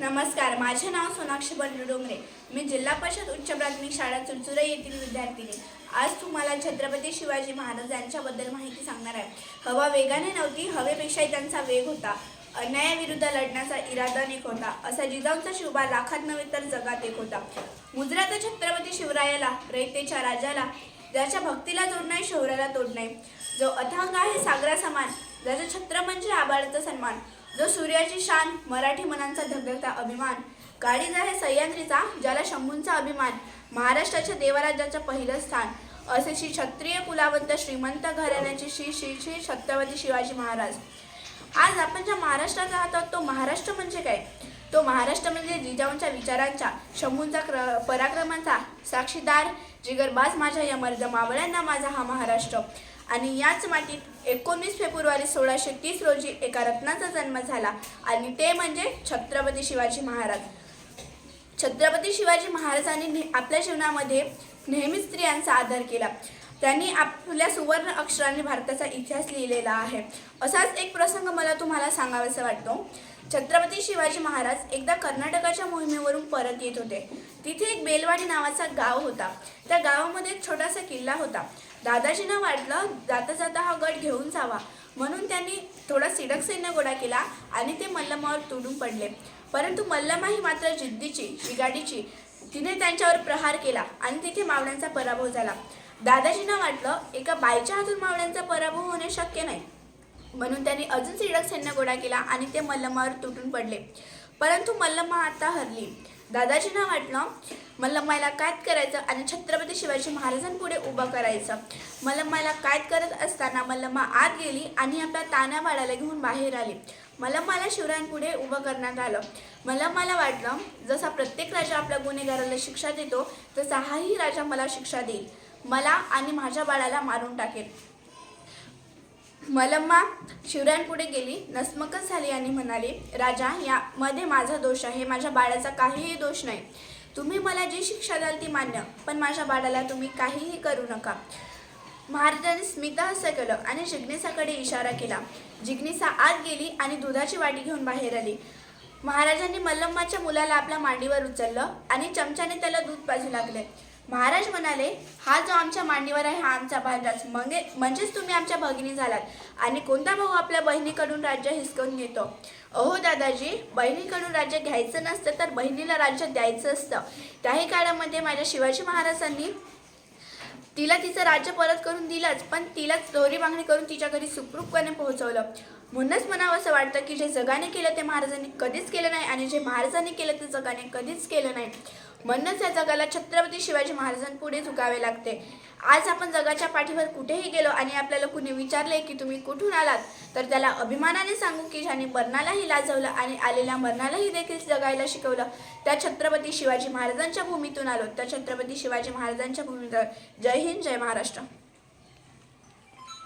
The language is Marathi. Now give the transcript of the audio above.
नमस्कार माझे नाव सोनाक्षी बंडू डोंगरे. मी जिल्हा परिषद उच्च प्राथमिक शाळा चुरचुरे येथील विद्यार्थिनी. आज तुम्हाला छत्रपती शिवाजी महाराज यांच्याबद्दल माहिती सांगणार आहे. हवा वेगाने नव्हती हवेपेक्षाही त्यांचा वेग होता. अन्यायाविरुद्ध लढण्याचा इरादा एक होता. असा जिजाऊंचा शिवबा लाखात नव्हे तर जगात एक होता. मुजरात छत्रपती शिवरायाला रयतेच्या राजाला ज्याच्या भक्तीला जोड नाही शौर्याला तोड नाही. जो अथांग आहे सागरा समान ज्याचं छत्र म्हणजे आबाळाचा सन्मान. जो सूर्याची शान मराठी मनांचा धगधगता अभिमान गाडीज आहे सह्याद्रीचा ज्याला शंभूंचा अभिमान महाराष्ट्राच्या देवराज्याचं पहिलं स्थान असे श्री क्षत्रिय कुलावंत श्रीमंत घराण्याचे श्री श्री श्री छत्रपती शिवाजी महाराज. आज आपण ज्या महाराष्ट्रात राहतो तो महाराष्ट्र म्हणजे काय? तो महाराष्ट्र म्हणजे जिजाऊंच्या विचारांचा शंभूंचा क्र पराक्रमांचा साक्षीदार जिगरबाज माझ्या या मर्द मावळ्यांना माझा हा महाराष्ट्र. आणि याच मातीत एकोणवीस फेब्रुवारी सोळाशे तीस रोजी एका रत्नाचा जन्म झाला आणि ते म्हणजे छत्रपती शिवाजी महाराज. छत्रपती शिवाजी महाराजांनी ने- आपल्या जीवनामध्ये नेहमीच स्त्रियांचा आदर केला. त्यांनी आपल्या सुवर्ण अक्षरांनी भारताचा इतिहास लिहिलेला आहे. असाच एक प्रसंग मला तुम्हाला सांगावासा वाटतो. छत्रपती शिवाजी महाराज एकदा कर्नाटकाच्या मोहिमेवरून परत येत होते. तिथे एक बेलवाडी नावाचा गाव होता. त्या गावामध्ये एक छोटासा किल्ला होता. दादाजींना वाटलं जाता जाता हा गड घेऊन जावा. म्हणून त्यांनी थोडा सिडक सैन्य गोळा केला आणि ते मल्लमावर तुडून पडले. परंतु मल्लमा ही मात्र जिद्दीची शिगाडीची तिने त्यांच्यावर प्रहार केला आणि तिथे मावळ्यांचा पराभव झाला. दादाजींना वाटलं एका बाईच्या हातून मावळ्यांचा पराभव होणे शक्य नाही. म्हणून त्यांनी अजून सिडक सैन्य गोळा केला आणि ते मल्लमावर तुटून पडले. परंतु मल्लमा आता हरली. दादाजींना वाटलं. मल्लम्माला काय करायचं आणि छत्रपती शिवाजी महाराजांपुढे उभं करायचं. मला मला काय करत असताना मल्लम्मा आत गेली आणि आपल्या ताण्या बाळाला घेऊन बाहेर आली. मल्लम्माला शिवरायांपुढे उभं करण्यात आलं. मला वाटलं जसा प्रत्येक राजा आपल्या गुन्हेगाराला शिक्षा देतो तसा हाही राजा मला शिक्षा देईल. मला आणि माझ्या बाळाला मारून टाकेल. मलम्मा शिवरायांपुढे गेली नसमकच झाली आणि म्हणाली राजा यामध्ये माझा दोष आहे माझ्या बाळाचा काहीही दोष नाही. तुम्ही मला जी शिक्षा द्याल ती मान्य पण माझ्या बाळाला तुम्ही काहीही करू नका. महाराजांनी असं केलं आणि जिग्नेसाकडे इशारा केला. जिग्नेसा आत गेली आणि दुधाची वाटी घेऊन बाहेर आली. महाराजांनी मल्लम्माच्या मुलाला आपल्या मांडीवर उचललं आणि चमच्याने त्याला दूध पाजू लागले. महाराज म्हणाले हा जो आमच्या मांडीवर आहे हा आमचा भांडाच. म्हणजे म्हणजेच तुम्ही आमच्या भगिनी झालात आणि कोणता भाऊ आपल्या बहिणीकडून राज्य हिसकवून घेतो? अहो दादाजी बहिणीकडून राज्य घ्यायचं नसतं तर बहिणीला राज्य द्यायचं असतं. त्याही काळामध्ये माझ्या शिवाजी महाराजांनी तिला तिचं राज्य परत करून दिलंच पण तिलाच दोरी मागणी करून तिच्या घरी सुखरूपपणे पोहोचवलं. म्हणूनच म्हणावं असं वाटतं की जे जगाने केलं ते महाराजांनी कधीच केलं नाही आणि जे महाराजांनी केलं ते जगाने कधीच केलं नाही. म्हणूनच या जगाला छत्रपती शिवाजी महाराजांपुढे झुकावे लागते. आज आपण जगाच्या पाठीवर कुठेही गेलो आणि आपल्याला कुणी विचारले की तुम्ही कुठून आलात तर त्याला अभिमानाने सांगू की ज्याने मरणालाही लाजवलं आणि आलेल्या मरणालाही देखील जगायला शिकवलं. त्या छत्रपती शिवाजी महाराजांच्या भूमीतून आलो. त्या छत्रपती शिवाजी महाराजांच्या भूमीतून. जय हिंद जय महाराष्ट्र.